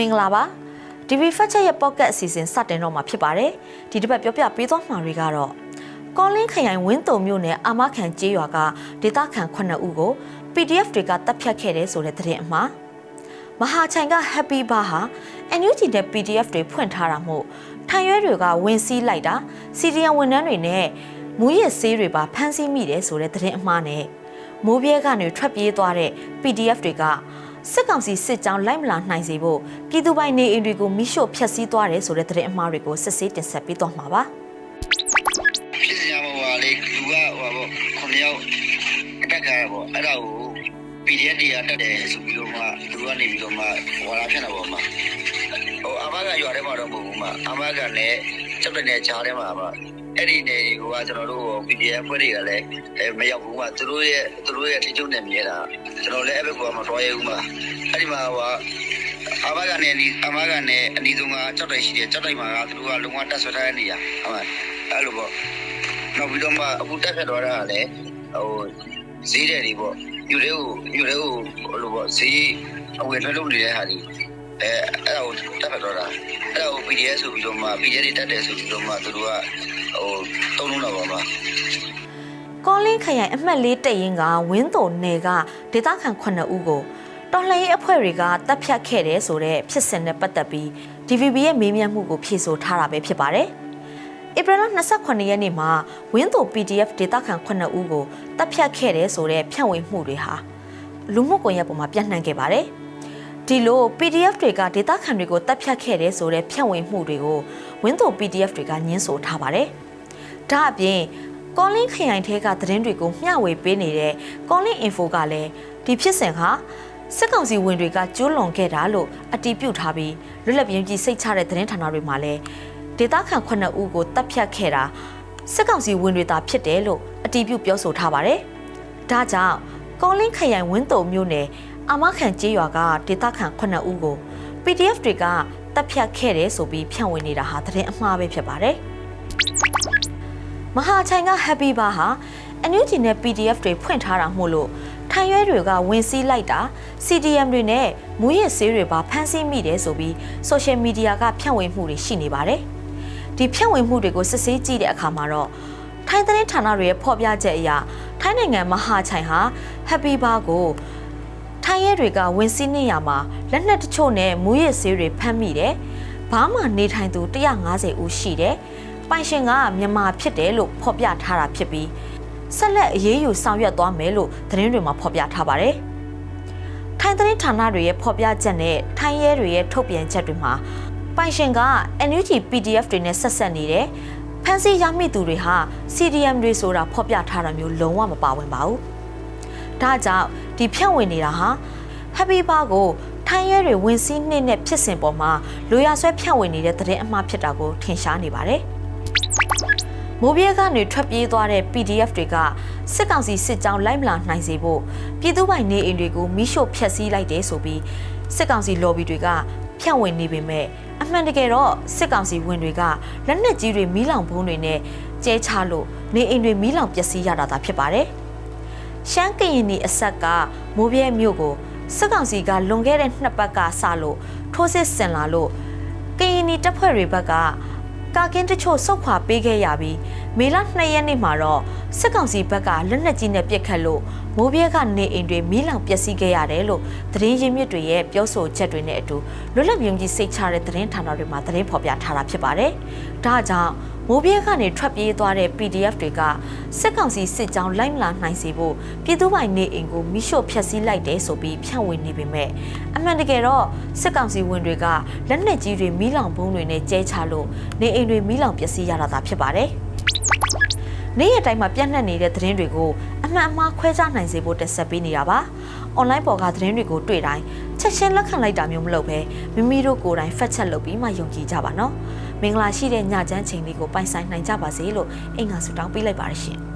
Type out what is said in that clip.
မင်္ဂလာပါ DV Fact Check ရဲ့ Pocket အစီအစဉ်စတင်တော့မှာဖြစ်ပါတယ်ဒီတစ်ပတ်ပြောပြပေးသွားမှာတွေကတော့ကောလင်းခရိုင်ဝင်းတုံမြို့နယ်အာမခံကျေးရွာကဒေသခံ9ဦးကို PDF တွေကတပ်ဖြတ်ခဲ့တယ်ဆိုတဲ့သတင်းအမှားမဟာချိုင်က Happy Bar ဟာ NUG နဲ့ PDF တွေဖွင့်ထားတာမို့ထိုင်ရွဲတွေကဝင်စီးလိုက်တာစီဒီယန်ဝန်ထမ်းတွေနဲ့မူရစ်ဆေးတွေပါဖမ်းဆီးမိတယ်ဆိုတဲ့သတင်းအမှားနဲ့မိုးပြဲကနေထွက်ပြေးသွားတဲ့ PDF တွေက စစ်ကောင်စီစစ်ကြောင်းလိုက်မလာနိုင်စေဖို့ပြည်သူပိုင်နေအိမ်တွေကိုမိရှို့ဖျက်ဆီးသွားတယ်ဆိုတဲ့သတင်းအမှားတွေကိုစစ်ဆေးတင်ဆက်ပေးသွားမှာပါဖြစ်စရာမဟုတ်ပါလေလူကဟိုပါပေါ့ခုနှစ်ယောက်အတက်ကြရပေါ့အဲ့ဒါကို PDF တွေကတက်တယ်ဆိုပြီးတော့မှလူကနေပြီးတော့မှဝါလာဖြစ်နေပါမှာဟိုအမကရွာထဲမှာတော့မဟုတ်ဘူးမှာအမကလည်းချက်တဲ့နဲ့ကြားထဲမှာပါ အဲ့ဒီနေကကျွန်တော်တို့ PDF ဖွဲ့တွေကလည်းမရောက်ဘူးမှာသူတို့ရဲ့သူတို့ရဲ့ထိချုံနေမြဲတာကျွန်တော်လည်းအဲ့ဘက်ကမတော်ရဘူးမှာအဲ့ဒီမှာဟိုအမကနေအမကနေအနီးဆုံးကကြောက်တိုက်ရှိတယ်ကြောက်တိုက်မှာကသူတို့ကလုံဝတက်ဆွဲထားတဲ့နေရာဟုတ်မှာအဲ့လိုပေါ့နောက်ပြီးတော့မှအခုတက်ဖြတ်သွားတာကလည်းဟိုဈေးတယ်တွေပေါ့ယူလေးကိုယူလေးကိုဟိုလိုပေါ့ဈေးအဝယ်ထွက်လုပ်နေတဲ့ဟာတွေ အဲအဲ့ဒါကိုတက်ဖြတ်သွားတာအဲ့ဒါကို PDF ဆိုပြီးတော့မှ PDF တွေတက်တယ်ဆိုပြီးတော့မှသူတို့ကဟိုတုံးလုံးတော့ပါမှာကောလင်းခရိုင်အမှတ်၄တက်ရင်ကဝင်းတုံနယ်ကဒေသခံ9ဦးကိုတော်လှန်ရေးအဖွဲ့တွေကတပ်ဖြတ်ခဲ့တယ်ဆိုတဲ့ဖြစ်စဉ်နဲ့ပတ်သက်ပြီး DVB ရဲ့မေးမြန်းမှုကိုဖြေဆိုထားတာပဲဖြစ်ပါတယ်။ဧပြီလ28ရက်နေ့မှာဝင်းတုံ PDF ဒေသခံ9ဦးကိုတပ်ဖြတ်ခဲ့တယ်ဆိုတဲ့ဖြန့်ဝေမှုတွေဟာလူမှုကွန်ရက်ပေါ်မှာပြန့်နှံ့ခဲ့ပါတယ်။ ဒီလို PDF တွေကဒေသခံတွေကိုတပ်ဖြတ်ခဲ့တယ်ဆိုတဲ့ဖြန့်ဝေမှုတွေကိုဝင်းတုံ PDF တွေကညှင်းဆိုထားပါတယ်။ဒါအပြင်ကောလင်းခရိုင်ထဲကသတင်းတွေကိုမျှဝေပေးနေတဲ့ကောလင်း info ကလည်းဒီဖြစ်စဉ်ဟာစစ်ကောင်စီဝင်တွေကကျူးလွန်ခဲ့တာလို့အတည်ပြုထားပြီးလွတ်လပ်ပြင်းကြီးစိတ်ချတဲ့သတင်းဌာနတွေမှာလည်းဒေသခံ9ဦးကိုတပ်ဖြတ်ခဲ့တာစစ်ကောင်စီဝင်တွေသာဖြစ်တယ်လို့အတည်ပြုပြောဆိုထားပါတယ်။ဒါကြောင့်ကောလင်းခရိုင်ဝင်းတုံမြို့နယ် အာမခံကျေးရွာကဒေသခံ9ဦးကို PDF တွေကတပ်ဖြတ်ခဲ့တယ်ဆိုပြီးဖြန့်ဝေနေတာဟာသတင်းအမှားပဲဖြစ်ပါတယ်။မဟာချိုင်က Happy Bar ဟာ NUG နဲ့ PDF တွေဖွင့်ထားတာမို့လို့ထိုင်ရွဲတွေကဝင်စီးလိုက်တာ CDM တွေနဲ့မူရစ်ဆေးတွေပါဖမ်းဆီးမိတယ်ဆိုပြီး social media ကဖြန့်ဝေမှုတွေရှိနေပါတယ်။ဒီဖြန့်ဝေမှုတွေကိုစစ်ဆေးကြည့်တဲ့အခါမှာတော့ထိုင်းသတင်းဌာနတွေရဲ့ဖော်ပြချက်အရထိုင်းနိုင်ငံမဟာချိုင်ဟာ Happy Bar ကို ထိုင်းရဲတွေကဝင်စီးနေရမှာလက်နက်တချို့နဲ့မူရစ်ဆေးတွေဖမ်းမိတယ်။ဘာမှနေထိုင်သူ150ဦးရှိတယ်။ပိုင်ရှင်ကမြန်မာဖြစ်တယ်လို့ဖော်ပြထားတာဖြစ်ပြီးဆက်လက်အရေးယူဆောင်ရွက်သွားမယ်လို့သတင်းတွေမှာဖော်ပြထားပါတယ်။ထိုင်းသတင်းဌာနတွေရဲ့ဖော်ပြချက်နဲ့ထိုင်းရဲတွေရဲ့ထုတ်ပြန်ချက်တွေမှာပိုင်ရှင်က NUG PDF တွေနဲ့ဆက်ဆက်နေတယ်။ဖန်စီရမိသူတွေဟာ CDM တွေဆိုတာဖော်ပြထားတာမျိုးလုံးဝမပါဝင်ပါဘူး။ ဒါကြောင့်ဒီဖြန့်ဝင်နေတာဟာ Happy Bar ကိုထိုင်းရဲတွေဝင်စီးနှိမ့်တဲ့ဖြစ်စဉ်ပေါ်မှာလူရဆွဲဖြန့်ဝင်နေတဲ့သတင်းအမှားဖြစ်တာကိုထင်ရှားနေပါတယ်။မိုးပြဲကနေထွက်ပြေးသွားတဲ့ PDF တွေကစစ်ကောင်စီစစ်ကြောင်းလိုက်မလာနိုင်စေဖို့ပြည်သူ့ပိုင်နေအိမ်တွေကိုမိရှို့ဖျက်ဆီးလိုက်တယ်ဆိုပြီးစစ်ကောင်စီ lobby တွေကဖြန့်ဝေနေပေမဲ့အမှန်တကယ်တော့စစ်ကောင်စီဝင်တွေကလက်နက်ကြီးတွေမီးလောင်ဘုံတွေနဲ့ကျဲချလို့နေအိမ်တွေမီးလောင်ပျက်စီးရတာသာဖြစ်ပါတယ်။ ရှမ်းကရင်နီအဆက်ကမိုးပြဲမြို့ကိုစစ်ကောင်စီကလွန်ခဲ့တဲ့နှစ်ပတ်ကစလို့ထိုးစစ်ဆင်လာလို့ကရင်နီတပ်ဖွဲ့တွေဘက်ကကာကင်းတချို့စုတ်ခွာပေးခဲ့ရပြီးမေလ2ရက်နေ့မှာတော့စစ်ကောင်စီဘက်ကလက်နက်ကြီးနဲ့ပစ်ခတ်လို့မိုးပြဲကနေအိမ်တွေမီးလောင်ပျက်စီးခဲ့ရတယ်လို့သတင်းရင်းမြစ်တွေရဲ့ပြောဆိုချက်တွေနဲ့အတူလွတ်လပ်မြုံကြီးစိတ်ချတဲ့သတင်းဌာနတွေမှာသတင်းဖော်ပြထားတာဖြစ်ပါတယ်။ဒါကြောင့် မိုးပြဲကနေထွက်ပြေးသွားတဲ့ PDF တွေကစစ်ကောင်စီစစ်ကြောင်းလိုက်မလာနိုင်စေဖို့ပြည်သူ့ပိုင်နေအိမ်ကိုမိရှို့ဖျက်ဆီးလိုက်တယ်ဆိုပြီးဖြန့်ဝေနေပေမဲ့အမှန်တကယ်တော့စစ်ကောင်စီဝင်တွေကလက်နက်ကြီးတွေမီးလောင်ဘုံတွေနဲ့ကျဲချလို့နေအိမ်တွေမီးလောင်ပျက်စီးရတာသာဖြစ်ပါတယ်။နေ့ရက်တိုင်းမှာပြန့်နှံ့နေတဲ့သတင်းတွေကိုအမှန်အမှားခွဲခြားနိုင်စေဖို့တက်ဆက်ပေးနေတာပါ။ online ပေါ်ကသတင်းတွေကိုတွေ့တိုင်းချက်ချင်းလက်ခံလိုက်တာမျိုးမလုပ်ဘဲမိမိတို့ကိုယ်တိုင် fact check လုပ်ပြီးမှယုံကြည်ကြပါနော်။ မင်္ဂလာရှိတဲ့ညချမ်းချိန်လေးကိုပိုင်ဆိုင်နိုင်ကြပါစေလို့အင်္ဂါဆုတောင်းပေးလိုက်ပါရရှင်။